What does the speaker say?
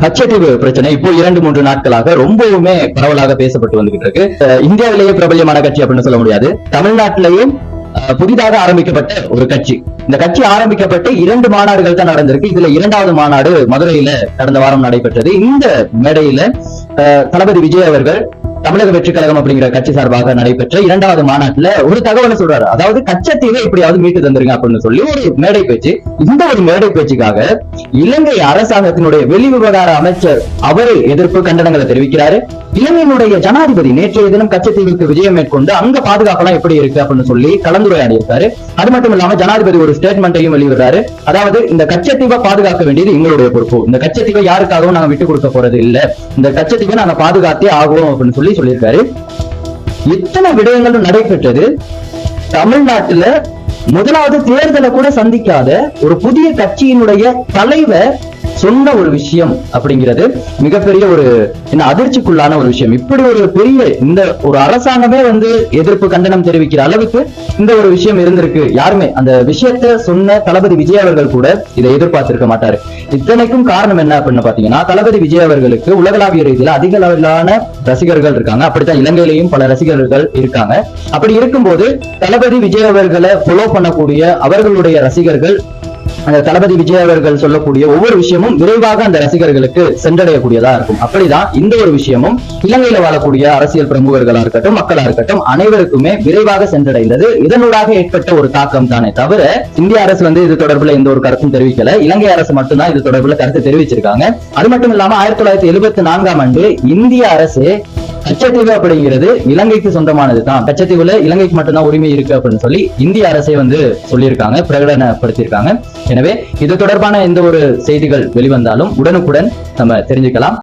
கச்சத்தீவு பிரச்சனை இப்போ இரண்டு மூன்று நாட்களாக ரொம்பவுமே பரவலாக பேசப்பட்டு வந்துகிட்டு இருக்கு. இந்தியாவிலேயே பிரபல்யமான கட்சி அப்படின்னு சொல்ல முடியாது. தமிழ்நாட்டிலேயும் புதிதாக ஆரம்பிக்கப்பட்ட ஒரு கட்சி. இந்த கட்சி ஆரம்பிக்கப்பட்டு இரண்டு மாநாடுகள் தான் நடந்திருக்கு. இதுல இரண்டாவது மாநாடு மதுரையில கடந்த வாரம் நடைபெற்றது. இந்த மேடையில அஹ், தளபதி விஜய் அவர்கள் தமிழக வெற்றி கழகம் அப்படிங்கிற கட்சி சார்பாக நடைபெற்ற இரண்டாவது மாநாட்டுல ஒரு தகவலை சொல்றாரு. அதாவது கச்சத்தீவை எப்படியாவது மீட்டு தந்துருங்க அப்படின்னு சொல்லி ஒரு மேடை பேச்சு. இந்த ஒரு மேடை பேச்சுக்காக இலங்கை அரசாங்கத்தினுடைய வெளிவிவகார அமைச்சர் அவரு எதிர்ப்பு கண்டனங்களை தெரிவிக்கிறாரு. இலங்கையினுடைய ஜனாதிபதி நேற்றைய தினம் கச்சத்தீவுக்கு விஜயம் மேற்கொண்டு அங்க பாதுகாப்பெல்லாம் எப்படி இருக்கு அப்படின்னு சொல்லி கலந்துரையாடி இருக்காரு அது மட்டும் இல்லாம ஜனாதிபதி ஒரு ஸ்டேட்மெண்ட்டையும் வெளியிடுறாரு. அதாவது இந்த கச்சத்தீவை பாதுகாக்க வேண்டியது எங்களுடைய பொறுப்பு. இந்த கச்சத்தீவை யாருக்காகவும் நாங்க விட்டு கொடுக்க போறது இல்ல. இந்த கச்சத்தீவை நாங்க பாதுகாத்தே ஆகும் அப்படின்னு சொல்லி சொல்லி சொல்லியிருக்காரு. இத்தனை விடயங்களும் நடைபெற்றது. தமிழ்நாட்டுல முதலாவது தேர்தலை கூட சந்திக்காத ஒரு புதிய கட்சியினுடைய தலைவர் சொன்ன ஒரு விஷயம் அப்படிங்கிறது மிகப்பெரிய ஒரு என்ன அதிர்ச்சிக்குள்ளான ஒரு விஷயம். இப்படி ஒரு பெரிய இந்த ஒரு அரசாங்கமே வந்து எதிர்ப்பு கண்டனம் தெரிவிக்கிற அளவுக்கு இந்த ஒரு விஷயம் இருந்திருக்கு. யாருமே அந்த விஷயத்த சொன்ன தளபதி விஜய் அவர்கள் கூட இதை எதிர்பார்த்திருக்க மாட்டாரு. இத்தனைக்கும் காரணம் என்ன அப்படின்னு பாத்தீங்கன்னா தளபதி விஜய் அவர்களுக்கு உலகளாவிய ரீதியில அதிக அளவிலான ரசிகர்கள் இருக்காங்க. அப்படித்தான் இலங்கையிலையும் பல ரசிகர்கள் இருக்காங்க. அப்படி இருக்கும்போது தளபதி விஜய் அவர்களை ஃபாலோ பண்ணக்கூடிய அவர்களுடைய ரசிகர்கள் அந்த தளபதி விஜய் அவர்கள் சொல்லக்கூடிய ஒவ்வொரு விஷயமும் விரைவாக அந்த ரசிகர்களுக்கு சென்றடையக்கூடியதா இருக்கும். அப்படிதான் இந்த ஒரு விஷயமும் இலங்கையில வாழக்கூடிய அரசியல் பிரமுகர்களா இருக்கட்டும் மக்களா இருக்கட்டும் அனைவருக்குமே விரைவாக சென்றடைந்தது. இதனூடாக ஏற்பட்ட ஒரு தாக்கம் தானே தவிர இந்திய அரசு வந்து இது தொடர்பில் எந்த ஒரு கருத்தும் தெரிவிக்கல. இலங்கை அரசு மட்டும்தான் இது தொடர்பில் கருத்து தெரிவிச்சிருக்காங்க. அது மட்டும் இல்லாம ஆயிரத்தி தொள்ளாயிரத்தி எழுபத்தி நான்காம் ஆண்டு இந்திய அரசு கச்சத்தீவு அப்படிங்கிறது இலங்கைக்கு சொந்தமானது தான் கச்சத்தீவுல இலங்கைக்கு மட்டும்தான் உரிமை இருக்கு அப்படின்னு சொல்லி இந்திய அரசை வந்து சொல்லியிருக்காங்க பிரகடனப்படுத்தியிருக்காங்க. எனவே இது தொடர்பான எந்த ஒரு செய்திகள் வெளிவந்தாலும் உடனுக்குடன் நம்ம தெரிஞ்சுக்கலாம்.